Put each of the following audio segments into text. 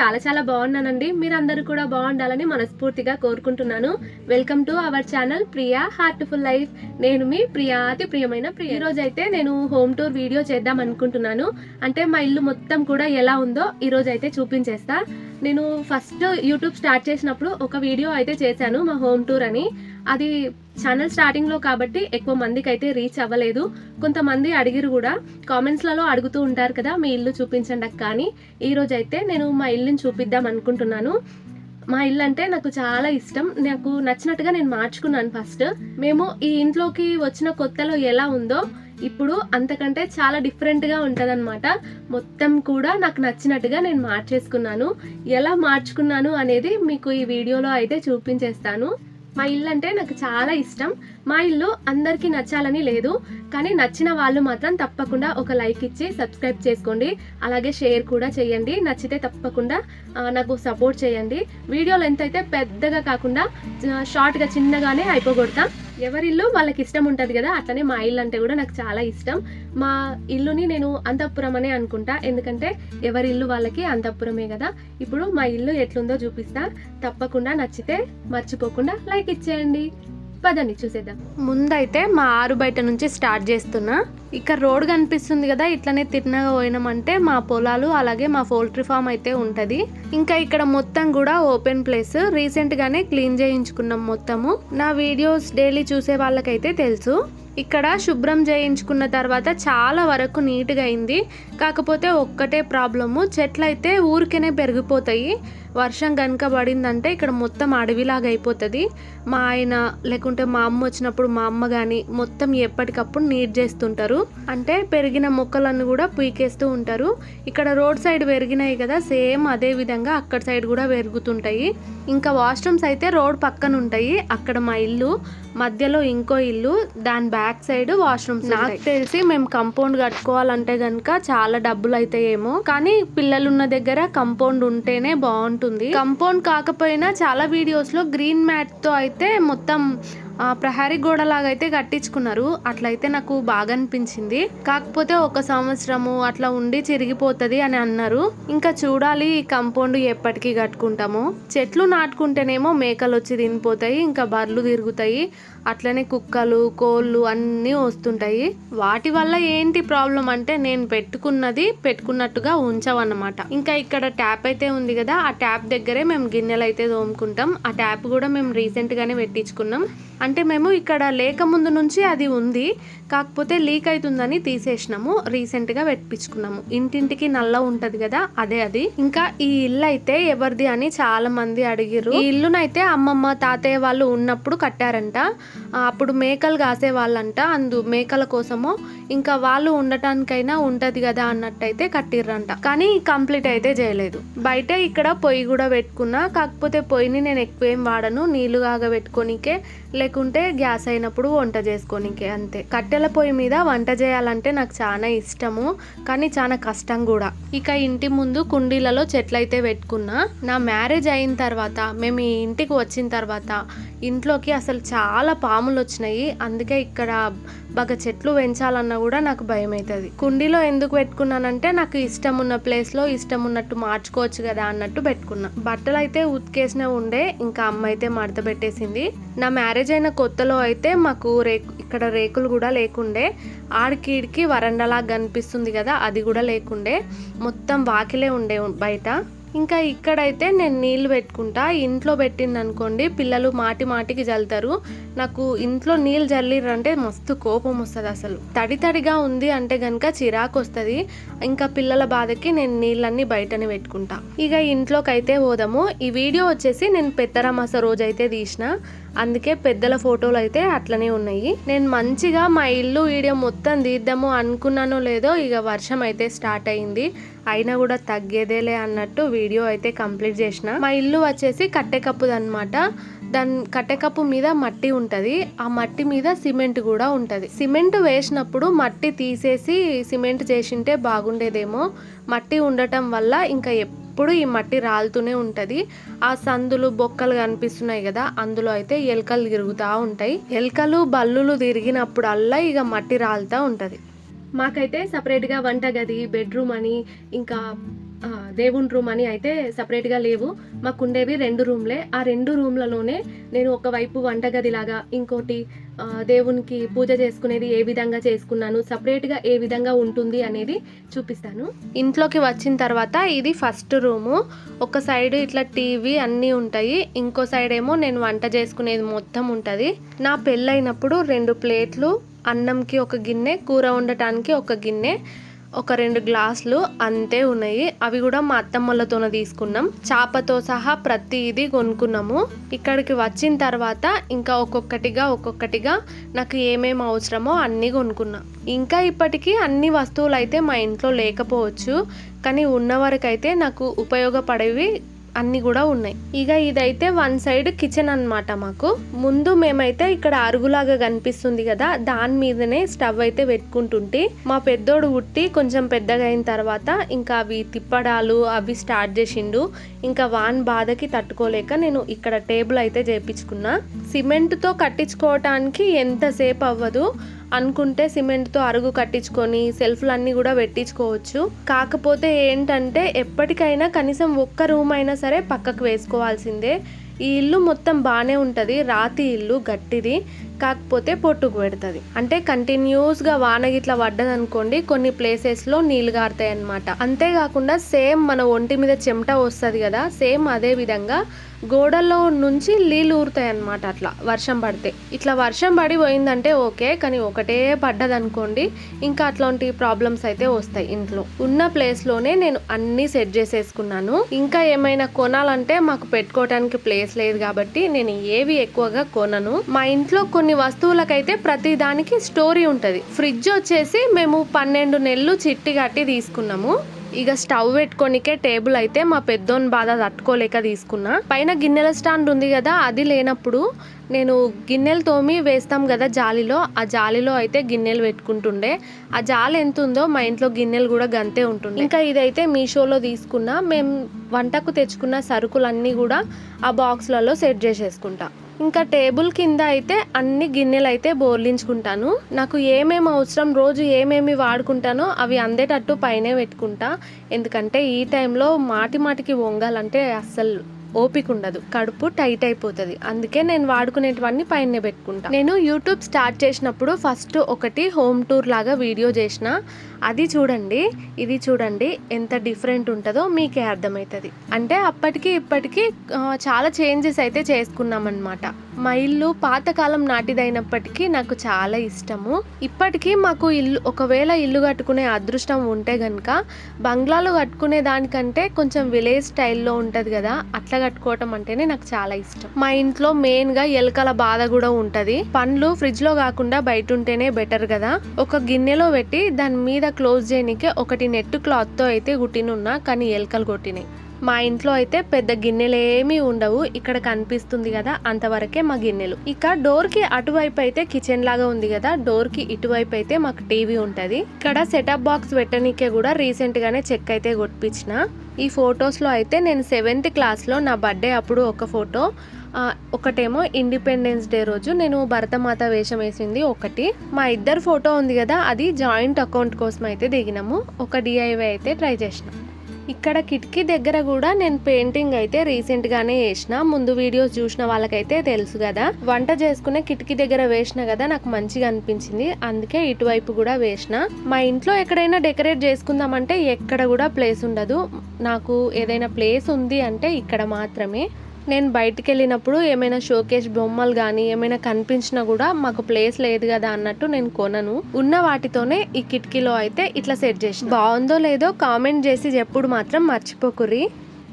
చాలా చాలా బాగున్నానండి. మీరందరూ కూడా బాగుండాలని మనస్ఫూర్తిగా కోరుకుంటున్నాను. Welcome to our channel Priya heartful life నేను మీ ప్రియా అతి ప్రియమైన ప్రియ. ఈరోజు అయితే నేను హోమ్ టూర్ వీడియో చేద్దాం అనుకుంటున్నాను. అంటే మా ఇల్లు మొత్తం కూడా ఎలా ఉందో ఈరోజు అయితే చూపించేస్తా. నేను ఫస్ట్ యూట్యూబ్ స్టార్ట్ చేసినప్పుడు ఒక వీడియో అయితే చేశాను మా హోమ్ టూర్ అని. అది ఛానల్ స్టార్టింగ్లో కాబట్టి ఎక్కువ మందికి అయితే రీచ్ అవ్వలేదు. కొంతమంది అడిగిరు కూడా కామెంట్స్లలో అడుగుతూ ఉంటారు కదా మీ ఇల్లు చూపించండి అక్క ఈరోజు అయితే నేను మా ఇల్లుని చూపిద్దాం అనుకుంటున్నాను. మా ఇల్లు అంటే నాకు చాలా ఇష్టం. నాకు నచ్చినట్టుగా నేను మార్చుకున్నాను ఫస్ట్. మేము ఈ ఇంట్లోకి వచ్చిన కొత్తలో ఎలా ఉందో ఇప్పుడు అంతకంటే చాలా డిఫరెంట్గా ఉంటుందన్నమాట. మొత్తం కూడా నాకు నచ్చినట్టుగా నేను మార్చేసుకున్నాను. ఎలా మార్చుకున్నాను అనేది మీకు ఈ వీడియోలో అయితే చూపించేస్తాను. మా ఇల్లు అంటే నాకు చాలా ఇష్టం. మా ఇల్లు అందరికీ నచ్చాలని లేదు. కానీ నచ్చిన వాళ్ళు మాత్రం తప్పకుండా ఒక లైక్ ఇచ్చి సబ్స్క్రైబ్ చేసుకోండి. అలాగే షేర్ కూడా చేయండి. నచ్చితే తప్పకుండా నాకు సపోర్ట్ చేయండి. వీడియో లెంత్ అయితే పెద్దగా కాకుండా షార్ట్గా చిన్నగానే అయిపోగొడతా. ఎవరి ఇల్లు వాళ్ళకి ఇష్టం ఉంటుంది కదా అట్లనే మా ఇల్లు అంటే కూడా నాకు చాలా ఇష్టం. మా ఇల్లుని నేను అంతఃపురం అనే అనుకుంటా ఎందుకంటే ఎవరి ఇల్లు వాళ్ళకి అంతఃపురమే కదా. ఇప్పుడు మా ఇల్లు ఎట్లుందో చూపిస్తా తప్పకుండా నచ్చితే మర్చిపోకుండా లైక్ ఇచ్చేయండి. పదండి చూసేద్దాం. ముందైతే మా ఆరు బయట నుంచి స్టార్ట్ చేస్తున్నా. ఇక్కడ రోడ్ కనిపిస్తుంది కదా ఇట్లనే తిన్నగా పోయినామంటే మా పొలాలు అలాగే మా పౌల్ట్రీ ఫామ్ అయితే ఉంటది. ఇంకా ఇక్కడ మొత్తం కూడా ఓపెన్ ప్లేస్. రీసెంట్ గానే క్లీన్ చేయించుకున్నాం మొత్తము. నా వీడియోస్ డైలీ చూసే వాళ్ళకైతే తెలుసు. ఇక్కడ శుభ్రం చేయించుకున్న తర్వాత చాలా వరకు నీట్గా అయింది. కాకపోతే ఒక్కటే ప్రాబ్లము. చెట్లు అయితే ఊరికేనే పెరిగిపోతాయి. వర్షం కనుక పడిందంటే ఇక్కడ మొత్తం అడవిలాగా అయిపోతుంది. మా ఆయన లేకుంటే మా అమ్మ వచ్చినప్పుడు మా అమ్మ కానీ మొత్తం ఎప్పటికప్పుడు నీట్ చేస్తుంటారు. అంటే పెరిగిన మొక్కలను కూడా పీకేస్తూ ఉంటారు. ఇక్కడ రోడ్ సైడ్ పెరిగినాయి కదా సేమ్ అదే విధంగా అక్కడ సైడ్ కూడా పెరుగుతుంటాయి. ఇంకా వాష్రూమ్స్ అయితే రోడ్ పక్కన ఉంటాయి. అక్కడ మా ఇల్లు మధ్యలో ఇంకో ఇల్లు దాని బ్యాక్ సైడ్ వాష్రూమ్స్ నాకు తెలిసి మేము కంపౌండ్ కట్టుకోవాలంటే గనుక చాలా చాలా డబ్బులు అవుతాయేమో కానీ పిల్లలున్న దగ్గర కంపౌండ్ ఉంటేనే బాగుంటుంది. కంపౌండ్ కాకపోయినా చాలా వీడియోస్లో గ్రీన్ మ్యాట్తో అయితే మొత్తం ప్రహరీ గోడలాగా అయితే కట్టించుకున్నారు. అట్లయితే నాకు బాగా అనిపించింది. కాకపోతే ఒక సంవత్సరము అట్లా ఉండి చిరిగిపోతుంది అని అన్నారు. ఇంకా చూడాలి ఈ కంపౌండ్ ఎప్పటికీ కట్టుకుంటాము. చెట్లు నాటుకుంటేనేమో మేకలు వచ్చి తినిపోతాయి ఇంకా బర్రెలు తిరుగుతాయి. అట్లనే కుక్కలు కోళ్ళు అన్నీ వస్తుంటాయి. వాటి వల్ల ఏంటి ప్రాబ్లం అంటే నేను పెట్టుకున్నది పెట్టుకున్నట్టుగా ఉంచవన్నమాట. ఇంకా ఇక్కడ ట్యాప్ అయితే ఉంది కదా ఆ ట్యాప్ దగ్గరే మేము గిన్నెలు అయితే తోముకుంటాం. ఆ ట్యాప్ కూడా మేము రీసెంట్గానే పెట్టించుకున్నాం. అంటే మేము ఇక్కడ లేక ముందు నుంచి అది ఉంది. కాకపోతే లీక్ అవుతుందని తీసేసినాము రీసెంట్గా పెట్టించుకున్నాము. ఇంటింటికి నల్ల ఉంటుంది కదా అదే అది. ఇంకా ఈ ఇల్లు అయితే ఎవరిది అని చాలా మంది అడిగిర్రు. ఈ ఇల్లునైతే అమ్మమ్మ తాతయ్య వాళ్ళు ఉన్నప్పుడు కట్టారంట. అప్పుడు మేకలు కాసే వాళ్ళంట అందు మేకల కోసమో ఇంకా వాళ్ళు ఉండటానికైనా ఉంటది కదా అన్నట్టయితే కట్టిర్రంట. కానీ కంప్లీట్ అయితే చేయలేదు. బయట ఇక్కడ పొయ్యి కూడా పెట్టుకున్నా కాకపోతే పొయ్యిని నేను ఎక్కువ ఏం వాడను నీళ్ళు కాగబెట్టుకోనికే లేకుంటే గ్యాస్ అయినప్పుడు వంట చేసుకోనికి అంతే. కట్టెల పొయ్యి మీద వంట చేయాలంటే నాకు చాలా ఇష్టము కానీ చాలా కష్టం కూడా. ఇక ఇంటి ముందు కుండీలలో చెట్లు అయితే పెట్టుకున్నా నా మ్యారేజ్ అయిన తర్వాత మేము ఈ ఇంటికి వచ్చిన తర్వాత ఇంట్లోకి అసలు చాలా పాములు వచ్చినాయి అందుకే ఇక్కడ బాగా చెట్లు పెంచాలన్నా కూడా నాకు భయం అవుతుంది కుండీలో ఎందుకు పెట్టుకున్నానంటే నాకు ఇష్టం ఉన్న ప్లేస్లో ఇష్టం ఉన్నట్టు మార్చుకోవచ్చు కదా అన్నట్టు పెట్టుకున్నా. బట్టలు అయితే ఉతికేసిన ఉండే ఇంకా అమ్మ అయితే మడత పెట్టేసింది. నా మ్యారేజ్ అయిన కొత్తలో అయితే మాకు రేకు ఇక్కడ రేకులు కూడా లేకుండే. ఆడికీడికి ఈడికి కనిపిస్తుంది కదా అది కూడా లేకుండే. మొత్తం వాకిలే ఉండే బయట. ఇంకా ఇక్కడైతే నేను నీళ్ళు పెట్టుకుంటా. ఇంట్లో పెట్టిందనుకోండి పిల్లలు మాటి మాటికి జల్తారు నాకు ఇంట్లో నీళ్ళు జల్లిరంటే మస్తు కోపం వస్తుంది అసలు. తడి తడిగా ఉంది అంటే కనుక చిరాకు వస్తుంది ఇంకా పిల్లల బాధకి నేను నీళ్ళన్నీ బయటనే పెట్టుకుంటా. ఇక ఇంట్లోకి అయితే పోదాము. ఈ వీడియో వచ్చేసి నేను పెద్దరమాస రోజైతే తీసిన. అందుకే పెద్దల ఫోటోలు అయితే అట్లనే ఉన్నాయి. నేను మంచిగా మా ఇల్లు వీడియో మొత్తం తీద్దాము అనుకున్నానో లేదో ఇక వర్షం అయితే స్టార్ట్ అయింది. అయినా కూడా తగ్గేదేలే అన్నట్టు వీడియో అయితే కంప్లీట్ చేసిన. మా ఇల్లు వచ్చేసి కట్టెకప్పుది అనమాట దాని కట్టెకప్పు మీద మట్టి ఉంటుంది. ఆ మట్టి మీద సిమెంట్ కూడా ఉంటుంది. సిమెంట్ వేసినప్పుడు మట్టి తీసేసి సిమెంట్ చేసింటే బాగుండేదేమో. మట్టి ఉండటం వల్ల ఇంకా ఎప్పుడు ఈ మట్టి రాలుతూనే ఉంటుంది. ఆ సందులు బొక్కలు కనిపిస్తున్నాయి కదా అందులో అయితే ఎలుకలు తిరుగుతూ ఉంటాయి. ఎలుకలు బల్లులు తిరిగినప్పుడల్లా ఇక మట్టి రాలుతూ ఉంటుంది. మాకైతే సపరేట్గా వంట గది బెడ్రూమ్ అని ఇంకా దేవుని రూమ్ అని అయితే సపరేట్గా లేవు. మాకు ఉండేవి రెండు రూమ్లే. ఆ రెండు రూమ్లలోనే నేను ఒకవైపు వంటగదిలాగా ఇంకోటి దేవునికి పూజ చేసుకునేది ఏ విధంగా చేసుకున్నాను సపరేట్గా ఏ విధంగా ఉంటుంది అనేది చూపిస్తాను. ఇంట్లోకి వచ్చిన తర్వాత ఇది ఫస్ట్ రూము. ఒక సైడ్ ఇట్లా టీవీ అన్నీ ఉంటాయి. ఇంకో సైడ్ ఏమో నేను వంట చేసుకునేది మొత్తం ఉంటుంది. నా పెళ్ళైనప్పుడు రెండు ప్లేట్లు అన్నంకి ఒక గిన్నె కూర వండటానికి ఒక గిన్నె. ఒక రెండు గ్లాసులు అంతే ఉన్నాయి. అవి కూడా మా అత్తమ్మలతోనే తీసుకున్నాం. చేపతో సహా ప్రతి ఇది కొనుక్కున్నాము. ఇక్కడికి వచ్చిన తర్వాత ఇంకా ఒక్కొక్కటిగా ఒక్కొక్కటిగా నాకు ఏమేమి అవసరమో అన్నీ కొనుక్కున్నా. ఇంకా ఇప్పటికీ అన్ని వస్తువులు అయితే మా ఇంట్లో లేకపోవచ్చు. కానీ ఉన్న వరకైతే నాకు ఉపయోగపడేవి అన్నీ కూడా ఉన్నాయి. ఇక ఇదైతే వన్ సైడ్ కిచెన్ అన్నమాట మాకు. ముందు మేమైతే ఇక్కడ అరుగులాగా కనిపిస్తుంది కదా దాని మీదనే స్టవ్ అయితే పెట్టుకుంటుంటే. మా పెద్దోడు ఉట్టి కొంచెం పెద్దగా అయిన తర్వాత ఇంకా అవి తిప్పడాలు అవి స్టార్ట్ చేసిండు. ఇంకా వాన్ బాధకి తట్టుకోలేక నేను ఇక్కడ టేబుల్ అయితే చేపించుకున్నా. సిమెంట్తో కట్టించుకోవటానికి ఎంతసేపు అవ్వదు. అనుకుంటే సిమెంట్తో అరుగు కట్టించుకొని సెల్ఫ్లు అన్నీ కూడా పెట్టించుకోవచ్చు. కాకపోతే ఏంటంటే ఎప్పటికైనా కనీసం ఒక్క రూమ్ అయినా సరే పక్కకు వేసుకోవాల్సిందే. ఈ ఇల్లు మొత్తం బాగానే ఉంటుంది. రాతి ఇల్లు గట్టిది. కాకపోతే పొట్టుకు పెడుతుంది. అంటే కంటిన్యూస్గా వాన గిట్లా పడ్డది అనుకోండి కొన్ని ప్లేసెస్లో నీళ్ళు గారుతాయి అనమాట అంతేకాకుండా సేమ్ మన ఒంటి మీద చెమట వస్తుంది కదా సేమ్ అదే విధంగా గోడల్లో నుంచి నీళ్ళు ఊరుతాయి అనమాట అట్లా వర్షం పడితే. ఇట్లా వర్షం పడి పోయిందంటే ఓకే కానీ ఒకటే పడ్డది అనుకోండి ఇంకా అట్లాంటి ప్రాబ్లమ్స్ అయితే వస్తాయి ఇంట్లో. ఉన్న ప్లేస్లోనే నేను అన్నీ సెట్ చేసేసుకున్నాను. ఇంకా ఏమైనా కొనాలంటే మాకు పెట్టుకోవడానికి ప్లేస్ లేదు కాబట్టి నేను ఏవి ఎక్కువగా కొనను. మా ఇంట్లో కొన్ని వస్తువులకైతే ప్రతి దానికి స్టోరీ ఉంటుంది. ఫ్రిడ్జ్ వచ్చేసి మేము పన్నెండు నెలలు చిట్టి కట్టి తీసుకున్నాము. ఇక స్టవ్ పెట్టుకోనికే టేబుల్ అయితే మా పెద్దోని బాధ తట్టుకోలేక తీసుకున్నా. పైన గిన్నెల స్టాండ్ ఉంది కదా అది లేనప్పుడు నేను గిన్నెలు తోమి వేస్తాం కదా జాలిలో ఆ జాలిలో అయితే గిన్నెలు పెట్టుకుంటుండే. ఆ జాలి ఎంత ఉందో మా ఇంట్లో గిన్నెలు కూడా గంతే ఉంటుండే. ఇంకా ఇదైతే మీషోలో తీసుకున్నా. మేము వంటకు తెచ్చుకున్న సరుకులన్నీ కూడా ఆ బాక్స్లలో సెట్ చేసేసుకుంటా. ఇంకా టేబుల్ కింద అయితే అన్ని గిన్నెలు అయితే బోర్లించుకుంటాను. నాకు ఏమేమి అవసరం రోజు ఏమేమి వాడుకుంటానో అవి అందేటట్టు పైనే పెట్టుకుంటా. ఎందుకంటే ఈ టైంలో మాటి మాటికి వంగాలంటే అస్సలు ఓపిక ఉండదు. కడుపు టైట్ అయిపోతుంది. అందుకే నేను వాడుకునేటివన్నీ పైన పెట్టుకుంటా. నేను యూట్యూబ్ స్టార్ట్ చేసినప్పుడు ఫస్ట్ ఒకటి హోమ్ టూర్ లాగా వీడియో చేసిన. అది చూడండి ఇది చూడండి ఎంత డిఫరెంట్ ఉంటుందో మీకే అర్థమవుతుంది అంటే అప్పటికి ఇప్పటికీ చాలా చేంజెస్ అయితే చేసుకున్నామన్నమాట. మా ఇల్లు పాతకాలం నాటిదైనప్పటికీ నాకు చాలా ఇష్టము. ఇప్పటికీ మాకు ఇల్లు ఒకవేళ ఇల్లు కట్టుకునే అదృష్టం ఉంటే కనుక బంగ్లాలు కట్టుకునే దానికంటే కొంచెం విలేజ్ స్టైల్లో ఉంటుంది కదా అట్లా కట్టుకోవటం అంటేనే నాకు చాలా ఇష్టం. మా ఇంట్లో మెయిన్గా ఎలుకల ఎలకల బాధ కూడా ఉంటుంది. పండ్లు ఫ్రిడ్జ్లో కాకుండా బయట ఉంటేనే బెటర్ కదా. ఒక గిన్నెలో పెట్టి దాని మీద క్లోజ్ చేయనికే ఒకటి నెట్ క్లాత్తో అయితే కుట్టినున్నా కానీ ఎలకలు కొట్టినాయి. మా ఇంట్లో అయితే పెద్ద గిన్నెలేమీ ఉండవు ఇక్కడ కనిపిస్తుంది కదా అంతవరకే మా గిన్నెలు. ఇక డోర్కి అటువైపు అయితే కిచెన్ లాగా ఉంది కదా డోర్కి ఇటువైపు అయితే మాకు టీవీ ఉంటుంది. ఇక్కడ సెటప్ బాక్స్ పెట్టనీకే కూడా రీసెంట్గానే చెక్ అయితే కొట్టించిన. ఈ ఫొటోస్లో అయితే నేను సెవెంత్ క్లాస్లో నా బర్త్డే అప్పుడు ఒక ఫోటో. ఒకటేమో ఇండిపెండెన్స్ డే రోజు నేను భరతమాత వేషం వేసింది ఒకటి. మా ఇద్దరు ఫోటో ఉంది కదా అది జాయింట్ అకౌంట్ కోసం అయితే దిగినాము. ఒక డిఐవై అయితే ట్రై చేసినాం. ఇక్కడ కిటికీ దగ్గర కూడా నేను పెయింటింగ్ అయితే రీసెంట్ గానే వేసిన. ముందు వీడియోస్ చూసిన వాళ్ళకైతే తెలుసు కదా. వంట చేసుకునే కిటికీ దగ్గర వేసిన కదా నాకు మంచిగా అనిపించింది. అందుకే ఇటువైపు కూడా వేసిన. మా ఇంట్లో ఎక్కడైనా డెకరేట్ చేసుకుందామంటే ఎక్కడ కూడా ప్లేస్ ఉండదు. నాకు ఏదైనా ప్లేస్ ఉంది అంటే ఇక్కడ మాత్రమే. నేను బయటికి వెళ్ళినప్పుడు ఏమైనా షోకేస్ బొమ్మలు కానీ ఏమైనా కనిపించినా కూడా మాకు ప్లేస్ లేదు కదా అన్నట్టు నేను కొనను. ఉన్న వాటితోనే ఈ కిటికీలో అయితే ఇట్లా సెట్ చేసి బాగుందో లేదో కామెంట్ చేసి చెప్పుడు మాత్రం మర్చిపోకుర్రి.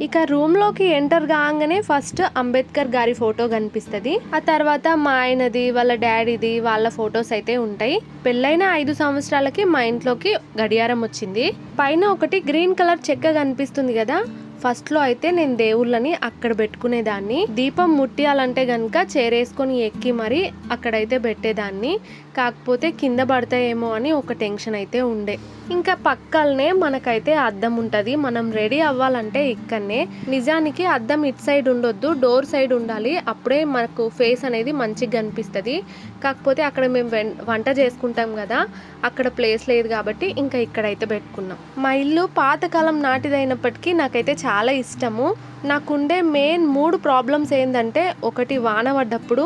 ఇక రూమ్లోకి ఎంటర్ కాగానే ఫస్ట్ అంబేద్కర్ గారి ఫోటో కనిపిస్తుంది. ఆ తర్వాత మా ఆయనది వాళ్ళ డాడీది వాళ్ళ ఫొటోస్ అయితే ఉంటాయి. పెళ్ళైన ఐదు సంవత్సరాలకి మా ఇంట్లోకి గడియారం వచ్చింది. పైన ఒకటి గ్రీన్ కలర్ చెక్క కనిపిస్తుంది కదా ఫస్ట్లో అయితే నేను దేవుళ్ళని అక్కడ పెట్టుకునేదాన్ని. దీపం ముట్టియాలంటే కనుక చేరేసుకొని ఎక్కి మరి అక్కడైతే పెట్టేదాన్ని. కాకపోతే కింద పడతాయేమో అని ఒక టెన్షన్ అయితే ఉండే. ఇంకా పక్కలనే మనకైతే అద్దం ఉంటుంది. మనం రెడీ అవ్వాలంటే ఇక్కడనే. నిజానికి అద్దం ఇట్ సైడ్ ఉండొద్దు డోర్ సైడ్ ఉండాలి. అప్పుడే మనకు ఫేస్ అనేది మంచిగా కనిపిస్తుంది. కాకపోతే అక్కడ మేము వంట చేసుకుంటాం కదా అక్కడ ప్లేస్ లేదు కాబట్టి ఇంకా ఇక్కడైతే పెట్టుకున్నాం. మా ఇల్లు పాతకాలం నాటిదైనప్పటికీ నాకైతే చాలా ఇష్టము. నాకుండే మెయిన్ మూడు ప్రాబ్లమ్స్ ఏంటంటే ఒకటి వాన పడ్డప్పుడు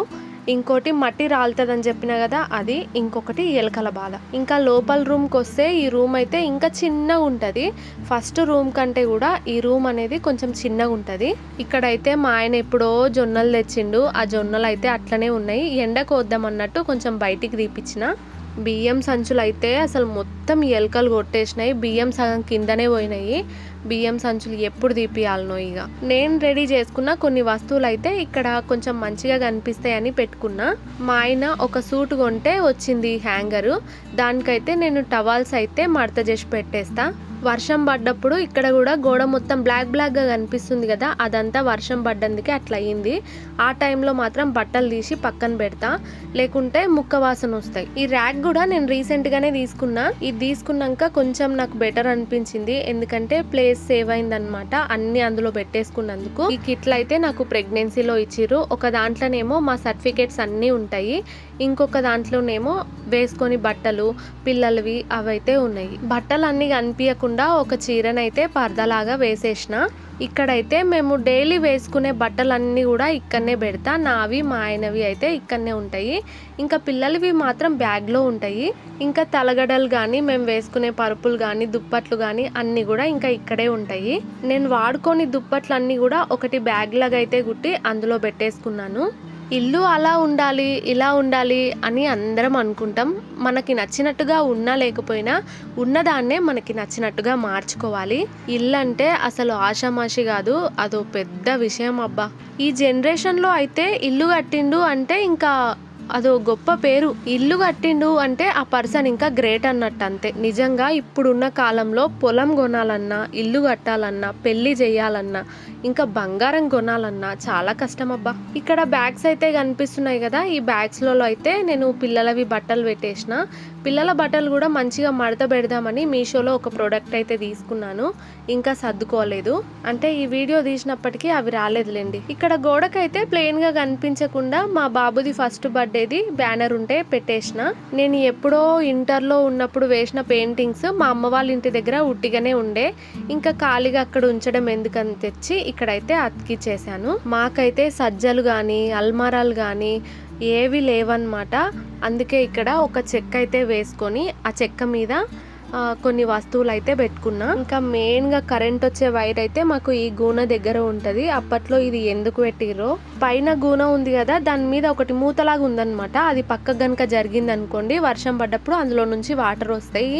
ఇంకోటి మట్టి రాలుతుందని చెప్పిన కదా అది ఇంకొకటి ఎలకల బాధ. ఇంకా లోపల రూమ్కి వస్తే ఈ రూమ్ అయితే ఇంకా చిన్నగా ఉంటుంది. ఫస్ట్ రూమ్ కంటే కూడా ఈ రూమ్ అనేది కొంచెం చిన్నగా ఉంటుంది. ఇక్కడైతే మా ఆయన ఎప్పుడో జొన్నలు తెచ్చిండు. ఆ జొన్నలు అయితే అట్లనే ఉన్నాయి. ఎండకు వద్దామన్నట్టు కొంచెం బయటికి తీపిచ్చిన. బియ్యం సంచులు అయితే అసలు మొత్తం ఎలకలు కొట్టేసినాయి. బియ్యం సగం కిందనే పోయినాయి. బియ్యం సంచులు ఎప్పుడు తీపియాలనో ఇక నేను రెడీ చేసుకున్న కొన్ని వస్తువులు అయితే ఇక్కడ కొంచెం మంచిగా కనిపిస్తాయని పెట్టుకున్నా. మా ఆయన ఒక సూట్ కొంటే వచ్చింది హ్యాంగరు. దానికైతే నేను టవాల్స్ అయితే మడత చేసి పెట్టేస్తా. వర్షం పడ్డప్పుడు ఇక్కడ కూడా గోడ మొత్తం బ్లాక్ బ్లాక్గా కనిపిస్తుంది కదా అదంతా వర్షం పడ్డందుకే అట్లా అయ్యింది ఆ టైంలో మాత్రం బట్టలు తీసి పక్కన పెడతా. లేకుంటే ముక్క వాసన వస్తాయి. ఈ ర్యాక్ కూడా నేను రీసెంట్గానే తీసుకున్నా. ఇది తీసుకున్నాక కొంచెం నాకు బెటర్ అనిపించింది. ఎందుకంటే ప్లేస్ సేవ్ అయిందనమాట అన్ని అందులో పెట్టేసుకున్నందుకు. ఈ కిట్లు అయితే నాకు ప్రెగ్నెన్సీలో ఇచ్చిర్రు. ఒక దాంట్లోనేమో మా సర్టిఫికేట్స్ అన్నీ ఉంటాయి. ఇంకొక దాంట్లోనేమో వేసుకొని బట్టలు పిల్లలవి అవైతే ఉన్నాయి. బట్టలు అన్నీ కనిపించకుండా ఒక చీరనైతే పర్దలాగా వేసేసిన. ఇక్కడైతే మేము డైలీ వేసుకునే బట్టలన్నీ కూడా ఇక్కడనే పెడతా. నావి మా ఆయనవి అయితే ఇక్కడనే ఉంటాయి. ఇంకా పిల్లలవి మాత్రం బ్యాగ్లో ఉంటాయి. ఇంకా తలగడలు కానీ మేము వేసుకునే పరుపులు కానీ దుప్పట్లు కానీ అన్నీ కూడా ఇంకా ఇక్కడే ఉంటాయి. నేను వాడుకొని దుప్పట్లు అన్నీ కూడా ఒకటి బ్యాగ్ లాగా అయితే గుట్టి అందులో పెట్టేసుకున్నాను. ఇల్లు అలా ఉండాలి ఇలా ఉండాలి అని అందరం అనుకుంటాం. మనకి నచ్చినట్టుగా ఉన్నా లేకపోయినా ఉన్నదాన్నే మనకి నచ్చినట్టుగా మార్చుకోవాలి. ఇల్లు అంటే అసలు ఆషామాషి కాదు అదో పెద్ద విషయం అబ్బా. ఈ జనరేషన్లో అయితే ఇల్లు కట్టిండు అంటే ఇంకా అదో గొప్ప పేరు. ఇల్లు కట్టిండు అంటే ఆ పర్సన్ ఇంకా గ్రేట్ అన్నట్టు అంతే నిజంగా ఇప్పుడున్న కాలంలో పొలం కొనాలన్నా ఇల్లు కట్టాలన్నా పెళ్ళి చేయాలన్నా ఇంకా బంగారం కొనాలన్నా చాలా కష్టం అబ్బా ఇక్కడ బ్యాగ్స్ అయితే కనిపిస్తున్నాయి కదా ఈ బ్యాగ్స్లలో అయితే నేను పిల్లలవి బట్టలు పెట్టేసిన. పిల్లల బట్టలు కూడా మంచిగా మడత పెడదామని మీషోలో ఒక ప్రోడక్ట్ అయితే తీసుకున్నాను. ఇంకా సర్దుకోలేదు. అంటే ఈ వీడియో తీసినప్పటికీ అవి రాలేదులేండి. ఇక్కడ గోడకైతే ప్లెయిన్గా కనిపించకుండా మా బాబుది ఫస్ట్ బర్త్డేది బ్యానర్ ఉంటే పెట్టేసిన. నేను ఎప్పుడో ఇంటర్లో ఉన్నప్పుడు వేసిన పెయింటింగ్స్ మా అమ్మ వాళ్ళ ఇంటి దగ్గర ఉట్టిగానే ఉండే. ఇంకా ఖాళీగా అక్కడ ఉంచడం ఎందుకని తెచ్చి ఇక్కడైతే అతికిచ్చేసాను మాకైతే సజ్జలు కానీ అల్మారాలు కానీ ఏవి లేవన్నమాట. అందుకే ఇక్కడ ఒక చెక్క అయితే వేసుకొని ఆ చెక్క మీద కొన్ని వస్తువులు అయితే పెట్టుకున్నా. ఇంకా మెయిన్గా కరెంట్ వచ్చే వైర్ అయితే మాకు ఈ గూన దగ్గర ఉంటుంది. అప్పట్లో ఇది ఎందుకు పెట్టిరో పైన గూన ఉంది కదా దాని మీద ఒకటి మూతలాగా ఉందన్నమాట. అది పక్కకు గనుక జరిగింది అనుకోండి వర్షం పడ్డప్పుడు అందులో నుంచి వాటర్ వస్తాయి.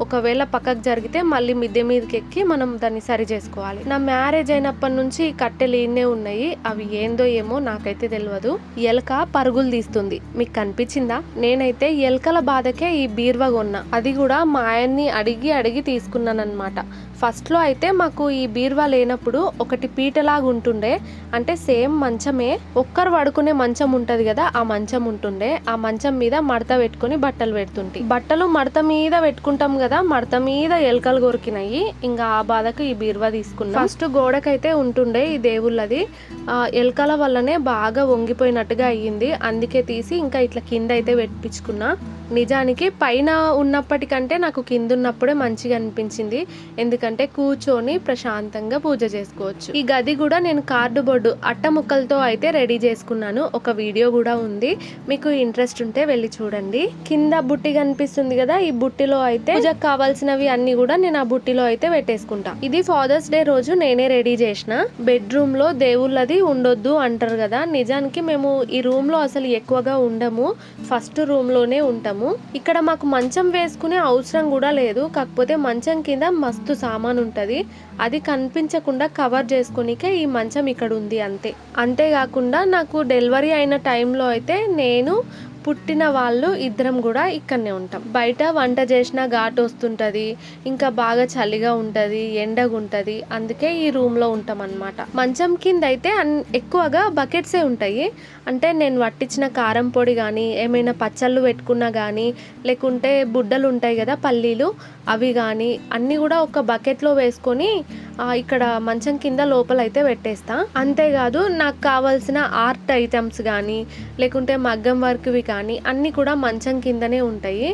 ఒకవేళ పక్కకు జరిగితే మళ్ళీ మిద్దె మీదకి ఎక్కి మనం దాన్ని సరి చేసుకోవాలి. నా మ్యారేజ్ అయినప్పటి నుంచి కట్టెలు ఈయనే ఉన్నాయి. అవి ఏందో ఏమో నాకైతే తెలియదు ఎలక పరుగులు తీస్తుంది. మీకు కనిపించిందా? నేనైతే ఎలకల బాధకే ఈ బీర్వా కొన్నా. అది కూడా మా ఆయన్ని అడిగి అడిగి తీసుకున్నాను అనమాట ఫస్ట్లో అయితే మాకు ఈ బీర్వా లేనప్పుడు ఒకటి పీటలాగా ఉంటుండే. అంటే సేమ్ మంచమే ఒక్కరు పడుకునే మంచం ఉంటుంది కదా ఆ మంచం ఉంటుండే. ఆ మంచం మీద మడత పెట్టుకొని బట్టలు పెడుతుంటే. బట్టలు మడత మీద పెట్టుకుంటాం కదా మడత మీద ఎలకలు కొరికినాయి. ఇంకా ఆ బాధకు ఈ బీర్వా తీసుకున్నాం. ఫస్ట్ గోడకైతే ఉంటుండే ఈ దేవుళ్ళది. ఆ ఎలకల వల్లనే బాగా వంగిపోయినట్టుగా అయ్యింది. అందుకే తీసి ఇంకా ఇట్లా కింద అయితే పెట్టించుకున్నా. నిజానికి పైన ఉన్నప్పటికంటే నాకు కింద ఉన్నప్పుడే మంచిగా అనిపించింది. ఎందుకంటే కూర్చొని ప్రశాంతంగా పూజ చేసుకోవచ్చు. ఈ గది కూడా నేను కార్డు బోర్డు అట్ట ముక్కలతో అయితే రెడీ చేసుకున్నాను. ఒక వీడియో కూడా ఉంది. మీకు ఇంట్రెస్ట్ ఉంటే వెళ్ళి చూడండి. కింద బుట్టి కనిపిస్తుంది కదా ఈ బుట్టిలో అయితే పూజకు కావాల్సినవి అన్ని కూడా నేను ఆ బుట్టిలో అయితే పెట్టేసుకుంటా. ఇది ఫాదర్స్ డే రోజు నేనే రెడీ చేసిన. బెడ్రూమ్లో దేవుళ్ళది ఉండొద్దు అంటారు కదా నిజానికి మేము ఈ రూమ్లో అసలు ఎక్కువగా ఉండము. ఫస్ట్ రూమ్లోనే ఉంటాము ఇక్కడ మాకు మంచం వేసుకునే అవసరం కూడా లేదు. కాకపోతే మంచం కింద మస్తు సామాన్ ఉంటుంది. అది కనిపించకుండా కవర్ చేసుకునికే ఈ మంచం ఇక్కడ ఉంది అంతే. అంతేకాకుండా నాకు డెలివరీ అయిన టైంలో అయితే నేను పుట్టిన వాళ్ళు ఇద్దరం కూడా ఇక్కడనే ఉంటాం. బయట వంట చేసిన ఘాటు వస్తుంటది ఇంకా బాగా చలిగా ఉంటది ఎండగా ఉంటుంది అందుకే ఈ రూమ్లో ఉంటాం అన్నమాట మంచం కింద అయితే అన్- ఎక్కువగా బకెట్సే ఉంటాయి. అంటే నేను పట్టించిన కారం పొడి కానీ ఏమైనా పచ్చళ్ళు పెట్టుకున్నా కానీ లేకుంటే బుడ్డలు ఉంటాయి కదా పల్లీలు అవి కానీ అన్నీ కూడా ఒక బకెట్లో వేసుకొని ఇక్కడ మంచం కింద లోపల అయితే పెట్టేస్తా. అంతేకాదు నాకు కావాల్సిన ఆర్ట్ ఐటమ్స్ కానీ లేకుంటే మగ్గం వర్క్వి కానీ అన్నీ కూడా మంచం కిందనే ఉంటాయి.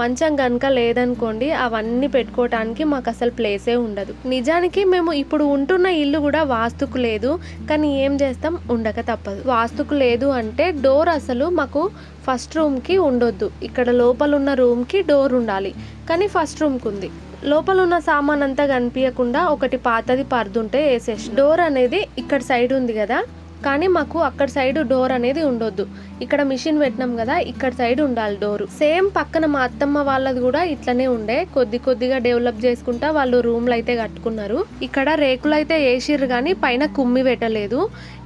మంచం కనుక లేదనుకోండి అవన్నీ పెట్టుకోవటానికి మాకు అసలు ప్లేసే ఉండదు. నిజానికి మేము ఇప్పుడు ఉంటున్న ఇల్లు కూడా వాస్తుకు లేదు కానీ ఏం చేస్తాం? ఉండక తప్పదు. వాస్తుకు లేదు అంటే డోర్ అసలు మాకు ఫస్ట్ రూమ్కి ఉండొద్దు. ఇక్కడ లోపల ఉన్న రూమ్కి డోర్ ఉండాలి. కానీ ఫస్ట్ రూమ్కి ఉంది లోపల ఉన్న సామాన్ అంతా కనిపించకుండా ఒకటి పాతది పర్దుంటే వేసేసి డోర్ అనేది ఇక్కడ సైడ్ ఉంది కదా? కానీ మాకు అక్కడ సైడ్ డోర్ అనేది ఉండొద్దు. ఇక్కడ మిషన్ పెట్టినాం కదా ఇక్కడ సైడ్ ఉండాలి డోర్. సేమ్ పక్కన మా అత్తమ్మ వాళ్ళది కూడా ఇట్లనే ఉండే. కొద్ది కొద్దిగా డెవలప్ చేసుకుంటా వాళ్ళు రూమ్లు అయితే కట్టుకున్నారు. ఇక్కడ రేకులు అయితే వేసిర్రు కానీ పైన కుమ్మి పెట్టలేదు.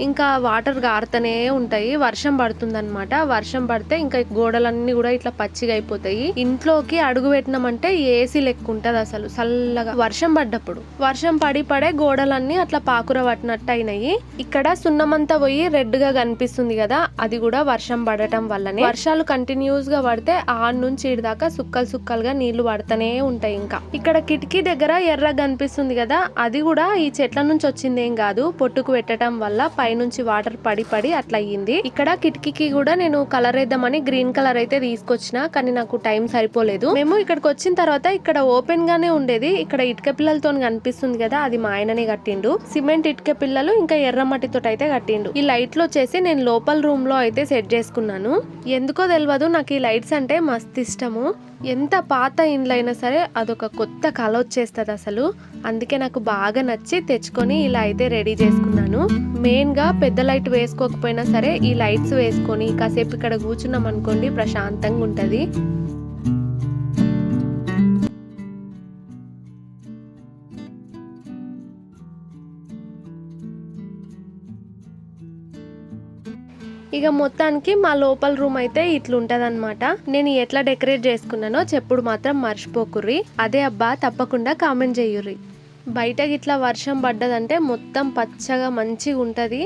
ఇంకా వాటర్ గారుతూనే ఉంటాయి. వర్షం పడుతుందన్నమాట. వర్షం పడితే ఇంకా గోడలన్నీ కూడా ఇట్లా పచ్చిగా అయిపోతాయి. ఇంట్లోకి అడుగు పెట్టినామంటే ఏసీ లెక్క ఉంటుంది అసలు. చల్లగా. వర్షం పడ్డప్పుడు. వర్షం పడి పడే గోడలన్నీ అట్లా పాకుర పట్టినట్టు అయినాయి. ఇక్కడ అంతా పోయి రెడ్గా కనిపిస్తుంది కదా అది కూడా వర్షం పడటం వల్లనే. వర్షాలు కంటిన్యూస్గా పడితే ఆ నుంచి ఇటు దాకా సుక్కలు సుక్కలుగా నీళ్ళు పడుతూనే ఉంటాయి ఇంకా. ఇక్కడ కిటికీ దగ్గర ఎర్ర కనిపిస్తుంది కదా అది కూడా ఈ చెట్ల నుంచి వచ్చిందేం కాదు. పొట్టుకు పెట్టడం వల్ల పైనుంచి వాటర్ పడి పడి అట్లా అయ్యింది. ఇక్కడ కిటికీకి కూడా నేను కలర్ వేద్దామని గ్రీన్ కలర్ అయితే తీసుకొచ్చిన కానీ నాకు టైం సరిపోలేదు. మేము ఇక్కడికి వచ్చిన తర్వాత ఇక్కడ ఓపెన్ గానే ఉండేది. ఇక్కడ ఇటుక పిల్లలతో కనిపిస్తుంది కదా అది మా ఆయననే కట్టిండు. సిమెంట్ ఇటుక పిల్లలు ఇంకా ఎర్ర మట్టితో అయితే కట్టి పెట్టిండు. ఈ లైట్లు వచ్చేసి నేను లోపల రూమ్లో అయితే సెట్ చేసుకున్నాను. ఎందుకో తెలియదు నాకు ఈ లైట్స్ అంటే మస్తు ఇష్టము. ఎంత పాత ఇండ్లు అయినా సరే అదొక కొత్త కళ వచ్చేస్తుంది అసలు. అందుకే నాకు బాగా నచ్చి తెచ్చుకొని ఇలా అయితే రెడీ చేసుకున్నాను. మెయిన్గా పెద్ద లైట్ వేసుకోకపోయినా సరే ఈ లైట్స్ వేసుకొని కాసేపు ఇక్కడ కూర్చున్నాం అనుకోండి ప్రశాంతంగా ఉంటది. ఇక మొత్తానికి మా లోపల రూమ్ అయితే ఇట్లుంటదన్నమాట. నేను ఎట్లా డెకరేట్ చేసుకున్నానో చెప్పుడు మాత్రం మర్చిపోకుర్రి. అదే అబ్బా తప్పకుండా కామెంట్ చేయుర్రి. బయటకి ఇట్లా వర్షం పడ్డదంటే మొత్తం పచ్చగా మంచిగా ఉంటుంది.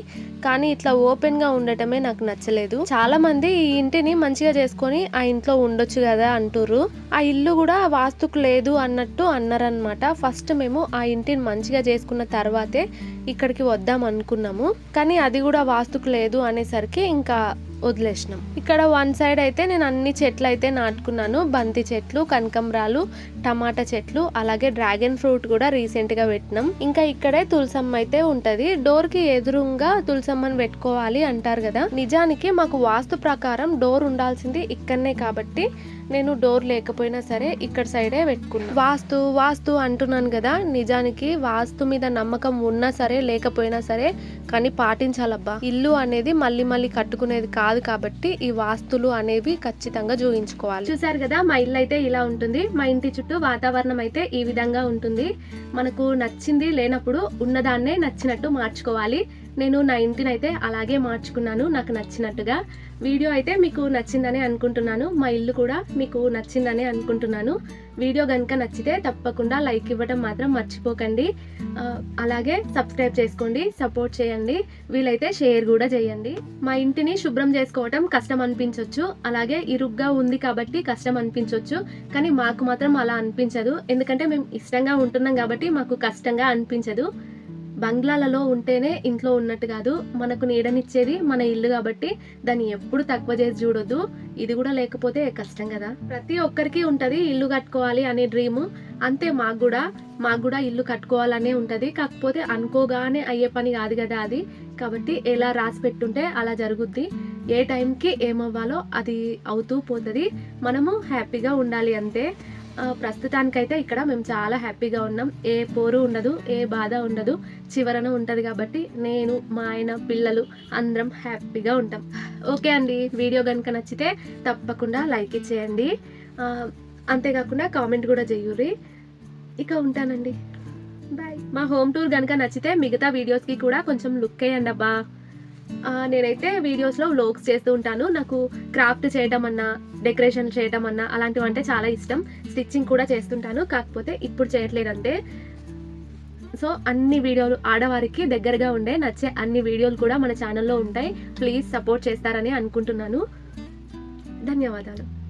కానీ ఇట్లా ఓపెన్గా ఉండటమే నాకు నచ్చలేదు. చాలా మంది ఈ ఇంటిని మంచిగా చేసుకొని ఆ ఇంట్లో ఉండొచ్చు కదా అంటుర్రు. ఆ ఇల్లు కూడా వాస్తుకు లేదు అన్నట్టు అన్నారనమాట ఫస్ట్ మేము ఆ ఇంటిని మంచిగా చేసుకున్న తర్వాతే ఇక్కడికి వద్దాం అనుకున్నాము. కానీ అది కూడా వాస్తుకు లేదు అనేసరికి ఇంకా వదిలేసినాం. ఇక్కడ వన్ సైడ్ అయితే నేను అన్ని చెట్లు అయితే నాటుకున్నాను. బంతి చెట్లు కనకంబరాలు టమాటా చెట్లు అలాగే డ్రాగన్ ఫ్రూట్ కూడా రీసెంట్గా పెట్టినాం. ఇంకా ఇక్కడే తులసమ్మ అయితే ఉంటుంది. డోర్కి ఎదురుగా తులసమ్మని పెట్టుకోవాలి అంటారు కదా. నిజానికి మాకు వాస్తు ప్రకారం డోర్ ఉండాల్సింది ఇక్కడనే కాబట్టి నేను డోర్ లేకపోయినా సరే ఇక్కడ సైడే పెట్టుకున్నాను వాస్తు వాస్తు అంటున్నాను కదా నిజానికి వాస్తు మీద నమ్మకం ఉన్నా సరే లేకపోయినా సరే కానీ పాటించాలబ్బా. ఇల్లు అనేది మళ్ళీ మళ్ళీ కట్టుకునేది కాదు కాబట్టి ఈ వాస్తులు అనేవి ఖచ్చితంగా చూయించుకోవాలి. చూసారు కదా మా ఇల్లు అయితే ఇలా ఉంటుంది. మా ఇంటి చుట్టూ వాతావరణం అయితే ఈ విధంగా ఉంటుంది. మనకు నచ్చింది లేనప్పుడు ఉన్నదాన్నే నచ్చినట్టు మార్చుకోవాలి. నేను నా ఇంటిని అయితే అలాగే మార్చుకున్నాను నాకు నచ్చినట్టుగా. వీడియో అయితే మీకు నచ్చిందని అనుకుంటున్నాను మా ఇల్లు కూడా మీకు నచ్చిందని అనుకుంటున్నాను. వీడియో కనుక నచ్చితే తప్పకుండా లైక్ ఇవ్వడం మాత్రం మర్చిపోకండి. అలాగే సబ్స్క్రైబ్ చేసుకోండి సపోర్ట్ చేయండి వీలైతే షేర్ కూడా చేయండి. మా ఇంటిని శుభ్రం చేసుకోవటం కష్టం అనిపించవచ్చు అలాగే ఇరుగ్గా ఉంది కాబట్టి కష్టం అనిపించవచ్చు కానీ మాకు మాత్రం అలా అనిపించదు. ఎందుకంటే మేము ఇష్టంగా ఉంటున్నాం కాబట్టి మాకు కష్టంగా అనిపించదు. బంగ్లాలలో ఉంటేనే ఇంట్లో ఉన్నట్టు కాదు. మనకు నీడనిచ్చేది మన ఇల్లు కాబట్టి దాన్ని ఎప్పుడు తక్కువ చేసి చూడొద్దు. ఇది కూడా లేకపోతే కష్టం కదా. ప్రతి ఒక్కరికి ఉంటది ఇల్లు కట్టుకోవాలి అనే డ్రీము అంతే మాకు కూడా. మాకు కూడా ఇల్లు కట్టుకోవాలనే ఉంటది. కాకపోతే అనుకోగానే అయ్యే పని కాదు కదా అది. కాబట్టి ఎలా రాసి పెట్టుంటే అలా జరుగుద్ది. ఏ టైంకి ఏమవ్వాలో అది అవుతూ పోతుంది. మనము హ్యాపీగా ఉండాలి అంతే. ప్రస్తుతానికైతే ఇక్కడ మేము చాలా హ్యాపీగా ఉన్నాం. ఏ పోరు ఉండదు ఏ బాధ ఉండదు చివరన ఉంటది కాబట్టి నేను మా ఆయన పిల్లలు అందరం హ్యాపీగా ఉంటాం. ఓకే అండి వీడియో కనుక నచ్చితే తప్పకుండా లైక్ ఇచ్చేయండి అంతేకాకుండా కామెంట్ కూడా చెయ్యుర్రి ఇక ఉంటానండి. బాయ్ మా హోమ్ టూర్ కనుక నచ్చితే మిగతా వీడియోస్కి కూడా కొంచెం లుక్ వేయండి అబ్బా నేనైతే వీడియోస్లో వ్లోగ్స్ చేస్తూ ఉంటాను. నాకు క్రాఫ్ట్ చేయడం అన్నా డెకరేషన్ చేయడం అన్నా అలాంటివి అంటే చాలా ఇష్టం. స్టిచ్చింగ్ కూడా చేస్తుంటాను. కాకపోతే ఇప్పుడు చేయట్లేదంటే. సో అన్ని వీడియోలు ఆడవారికి దగ్గరగా ఉండే నచ్చే అన్ని వీడియోలు కూడా మన ఛానల్లో ఉంటాయి. ప్లీజ్ సపోర్ట్ చేస్తారని అనుకుంటున్నాను. ధన్యవాదాలు.